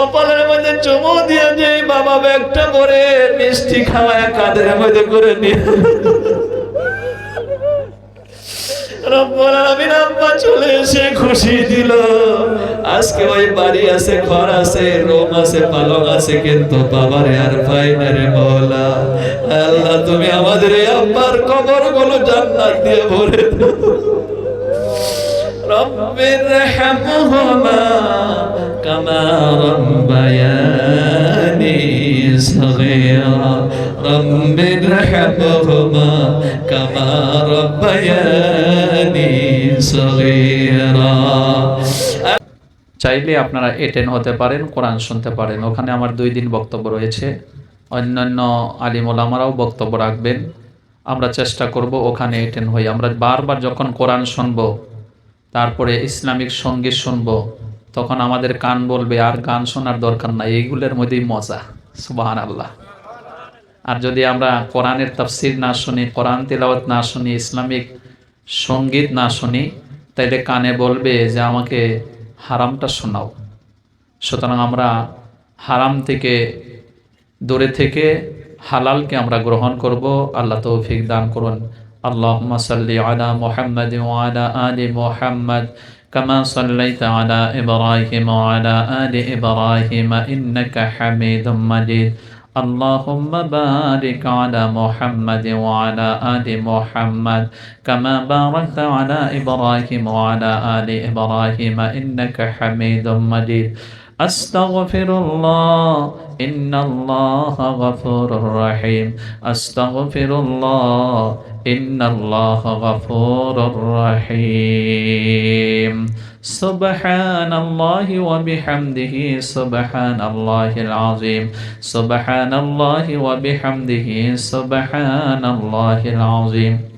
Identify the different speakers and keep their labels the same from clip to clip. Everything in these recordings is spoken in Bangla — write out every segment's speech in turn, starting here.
Speaker 1: কপালের মধ্যে চুমু দিয়ে যে বাবা ব্যাগটা করে মিষ্টি খাওয়ায় কাদের মধ্যে করে নিয়ে। রব্বুল আলামিন আব্বা চলে এসে খুশি আজকে ওই বাড়ি ঘর আছে কিন্তু আর না আল্লাহ, তুমি আমাদের আব্বার কবরগুলো জান্নাত দিয়ে ভরে দাও। রব্বির كما ربياني صغيرا رب ارحمهما كما ربياني صغيرا
Speaker 2: চাইলে আপনারা এটেন হতে পারেন কোরআন শুনতে পারেন ওখানে আমার দুই দিন বক্তব্য রয়েছে অন্যান্য আলিম ওলামারাও বক্তব্য রাখবেন আমরা চেষ্টা করব ওখানে এটেন হই আমরা বারবার যখন কোরআন শুনবো তারপরে ইসলামিক সঙ্গীত শুনবো তখন আমাদের কান বলবে, আর গান শোনার দরকার নাই এইগুলোর মধ্যেই মজা। সুবাহান আল্লাহ আর যদি আমরা কোরআনের তাফসির না শুনি, কোরআন তেলাওয়াত না শুনি, ইসলামিক সংগীত না শুনি, তাইলে কানে বলবে যে, আমাকে হারামটা শোনাও। সুতরাং আমরা হারাম থেকে, দূরে থেকে হালালকে আমরা গ্রহণ করব। আল্লাহ তৌফিক দান করুন। আল্লাহ মাসাল্লি আলা মোহাম্মদ আলা আলী মোহাম্মদ। كما صليت على إبراهيم وعلى آل إبراهيم إنك حميد مجيد. اللهم بارك على محمد وعلى آل محمد كما باركت على إبراهيم وعلى آل إبراهيم إنك حميد مجيد. أستغفر الله إن الله غفور رحيم. أستغفر الله إن الله غفور رحيم. سبحان الله وبحمده سبحان الله العظيم. سبحان الله وبحمده سبحان الله العظيم.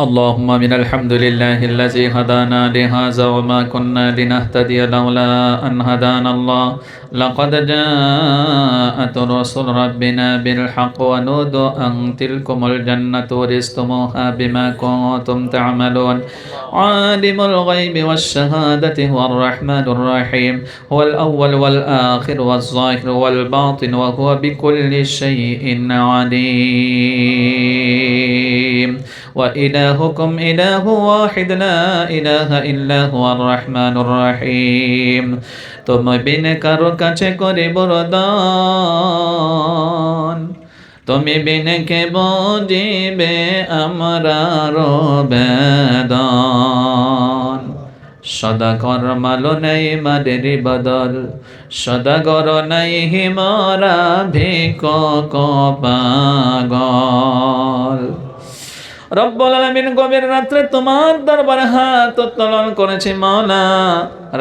Speaker 2: اللهم من الحمد لله الذي هدانا لهذا وما كنا لنهتدي لولا أن هدانا الله. لقد جاءت رسل ربنا بالحق ونود أن تلكم الجنة ورثتموها بما كنتم تعملون. عالم الغيب والشهادة هو الرحمن الرحيم. هو الأول والآخر والظاهر والباطن وهو بكل شيء عليم. وإلهكم إله واحد لا إله إلا هو الرحمن الرحيم তুমি বিনে কারো কাছে করে বরদান তুমি বিনে কে বুঝিবে আমরা বেদন সদাগর মালো নেই মাদের বদল সদাগর নাই হিমরা ভিক পাগল রব্বুল আলামিন গভীর রাত্রে তোমার দরবারে হাত উত্তোলন করেছি মাওলা।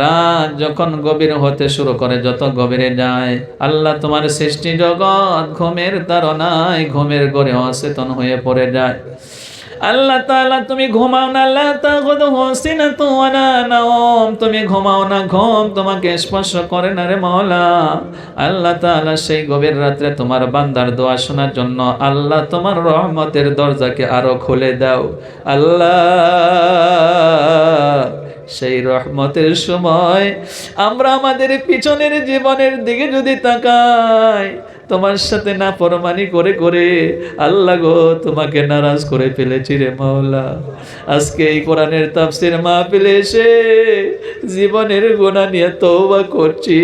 Speaker 2: রাত যখন গভীর হতে শুরু করে, যত গভীরে যায়, আল্লাহ তোমার সৃষ্টি জগৎ ঘুমের তারনায় ঘুমের গড়ে অচেতন হয়ে পড়ে যায়। আল্লাহ তাআলা, তুমি ঘুমাও না আল্লাহ তাগুদু হোসিনা তুওয়ানা নাওম। তুমি ঘুমাও না, ঘুম তোমাকে স্পর্শ করে না রে মাওলা। আল্লাহ তাআলা সেই গভীর রাত্রে তোমার বান্দার দোয়া শোনার জন্য আল্লাহ তোমার রহমতের দরজাকে আরও খুলে দাও। আল্লাহ, সেই রহমতের সময় আমরা আমাদের পিছনের জীবনের দিকে যদি তাকাই তোমার সাথে না পরমানি করে করে আল্লাহ গো তোমাকে নারাজ করে ফেলেছি রে মাওলা। আজকে এই কোরআনের তাফসির মাহফিলে এসে জীবনের গোনা নিয়ে তওবা করছি।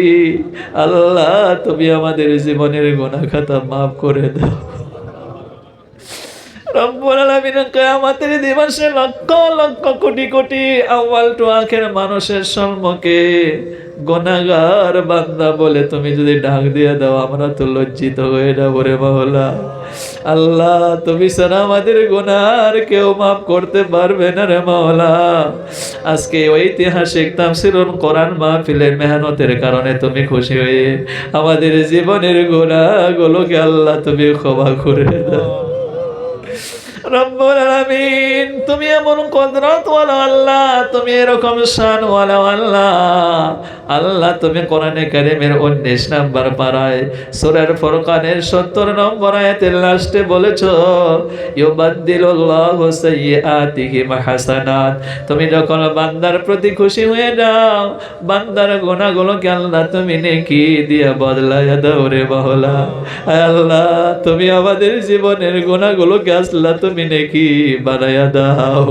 Speaker 2: আল্লাহ তুমি আমাদের জীবনের গোনা খাতা মাফ করে দাও। রব্বুল দিবসে লক্ষ লক্ষ কোটি কোটি আউয়াল টু আখের মানুষের সম্মুখে গুনাহগার বান্দা বলে তুমি যদি ডাক দিয়ে দাও, আমরা তো লজ্জিত হয়ে যাব রে মাওলা। আল্লাহ, তুমি ছাড়া আমাদের গুনার কেউ মাফ করতে পারবে না রে মাওলা। আজকে ঐতিহাসিক তাফসিরুল কোরআন মাহফিলের মেহনতের কারণে তুমি খুশি হয়ে আমাদের জীবনের গুনাহগুলোকে আল্লাহ তুমি ক্ষমা করে দাও।
Speaker 1: রব্বুল আলামিন। তুমি এমন ওয়ালা আল্লাহ, তুমি এরকম শান ওয়ালা আল্লাহ। আল্লাহ তুমি কোরআনে কারিমের 19 নাম্বার পারায় সূরার ফুরকানের 70 নম্বর আয়াতের লাস্টে ইউবাদদিলুল্লাহু সাইয়্যাতিহিম হাসানাত। তুমি যখন বান্দার প্রতি খুশি হয়ে যাও, বান্দার গুনাহগুলোকে আল্লাহ তুমি নেকি দিয়ে বদলায় দাও রে আয় আল্লাহ, তুমি আমাদের জীবনের গুনাহগুলোকে আসলা তুমি নেকি দাও।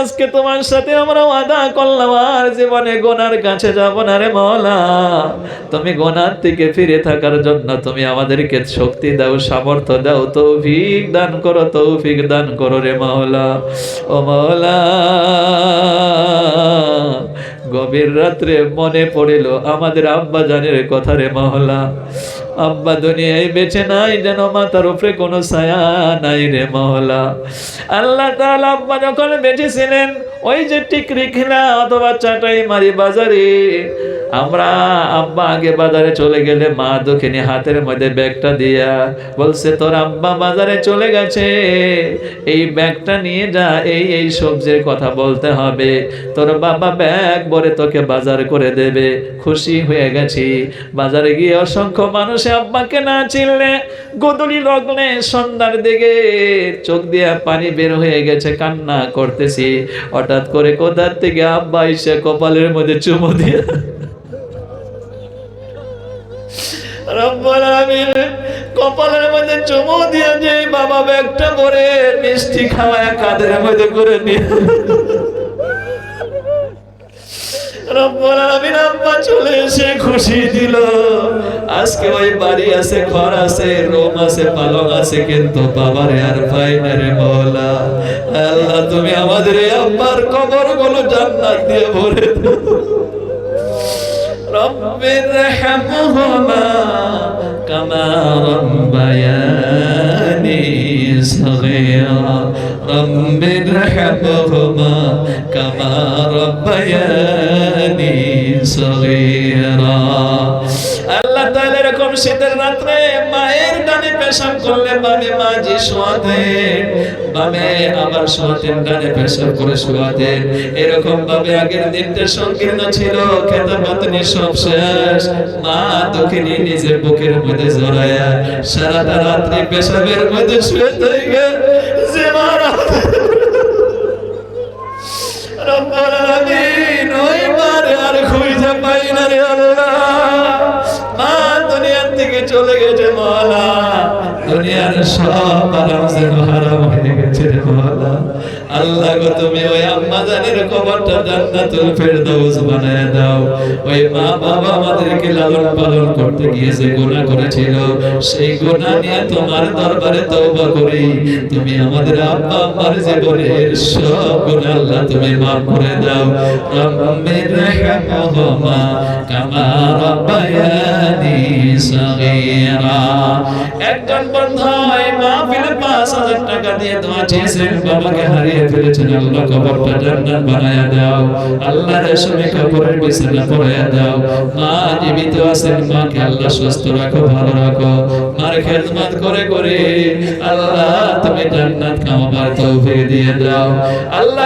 Speaker 1: আজকে তোমার সাথে আমরা ওয়াদা করলাম, আর জীবনে গোনার কাছে না রে তুমি গোনার থেকে ফিরে থাকার জন্য তুমি আমাদেরকে শক্তি দাও, সামর্থ্য দাও, তৌফিক দান করো, তৌফিক দান করো রে মওলা। ও মওলা গভীর রাত্রে মনে পড়িল আমাদের আব্বা জানের কথা রে মহলা আব্বা দুনিয়ায় বেঁচে নাই যেন মাথার উপরে কোনো ছায়া নাই রে মহলা আল্লাহ তাআলা আব্বা যখন বেঁচে ছিলেন ওই যে টিকরি খেলা অথবা চাটাই মারি বাজারে, আমরা আব্বা আগে বাজারে চলে গেলে মা দক্ষিণী হাতের মধ্যে ব্যাগটা দিয়া বলছে, তোর আব্বা বাজারে চলে গেছে। এই ব্যাগটা নিয়ে যা, এই এই সবজির কথা বলতে হবে। তোর বাবা ব্যাগ ভরে তোকে বাজার করে দেবে। খুশি হয়ে গেছি। বাজারে গিয়ে অসংখ্য মানুষ আব্বাকে না চিনলে গোদলি লগ্নে সন্ধ্যার দিকে চোখ দিয়ে পানি বের হয়ে গেছে, কান্না করতেছি। হঠাৎ করে কোথার থেকে আব্বা এসে কপালের মধ্যে চুমো দিয়ে কপালের মধ্যে চুমু দিয়ে যে বাবা ব্যাগটা করে মিষ্টি খাওয়ায় কাদের মধ্যে করে নিয়ে রব্বুল আলামিন আব্বা চলে এসে খুশি দিল। আজকে ওই বাড়ি আছে, ঘর আছে, রুম আছে, পালং আছে, কিন্তু বাবারে আর পাই না রে মওলা আল্লাহ, তুমি আমাদের এই আব্বার কবরগুলো জান্নাত দিয়ে ভরে দাও। রব্বির হামহুমা কামা রব্বায়ানি সগীরা। রব্বির হামহুমা কামা রব্বায়ানি আল্লাহ এরকম শীতের মায়ের পেশাব করলে বামে মা বামে আবার শোয়াতেন পেশাব করে শোয়াতেন। এরকম ভাবে আগের দিনটা সংকীর্ণ ছিল পাতনি সব শেষ। মা নিজের বুকের মধ্যে জড়ায়া সারাটা রাত্রি পেশাবের মধ্যে শুয়ে থাকবে যে মা রব্বুল আলামিন ওই আর খুব পাই না রে মা দুনিয়ার থেকে চলে গেছে মাওলা। দুনিয়ার সব হারাম হয়ে গেছে রে মাওলা। আল্লাহ গো, তুমি ওই আম্মা কবরটা বানায় দাও। ওই মা বাবা আমাদেরকে লালন পালন করতে গিয়ে যে গুনাহ করেছিল, সেই গুনাহ নিয়ে তোমার দরবারে তওবা করি। তুমি আমাদের আব্বা আম্মার জীবনের সব গুনাহ আল্লাহ, তুমি মাফ করে দাও। রব্বির রহমহুমা কামা রব্বায়ানি সগীরা। একজন বন্ধু এই মাহফিলে 5000 টাকা দিয়ে দোয়া চেয়েছেন বাবাকে হারিয়ে ফেলেছেন। আল্লাহ কবরটা জান্নাত বানায়া দাও। আল্লাহ রেশমে কাপড়ের বিছানা পরায়া দাও। মা জীবিত আছেন, মাকে আল্লাহ সুস্থ রাখো, ভালো রাখো। মার খেদমত করে করে আল্লাহ, তুমি জান্নাত কামাবার তৌফিক দিয়ে দাও। আল্লাহ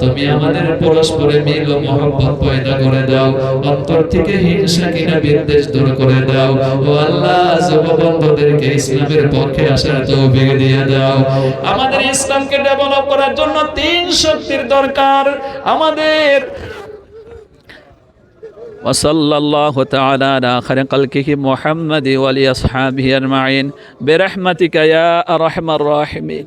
Speaker 1: তুমি আমাদের পরস্পরে মিল ও মহব্বত পয়দা করে দাও অন্তর থেকে হিংসা কিনা বিদ্বেষ দূর করে দাও ও আল্লাহ যুববন্ধুদেরকে ইসলামের পক্ষে আসার তৌফিক দিয়ে দাও আমাদের ইসলামকে ডেভেলপ করার জন্য তিন শক্তির দরকার আমাদের
Speaker 2: وصلى الله تعالى على خير خلقه محمد ولأصحابه أجمعين برحمتك يا أرحم الراحمين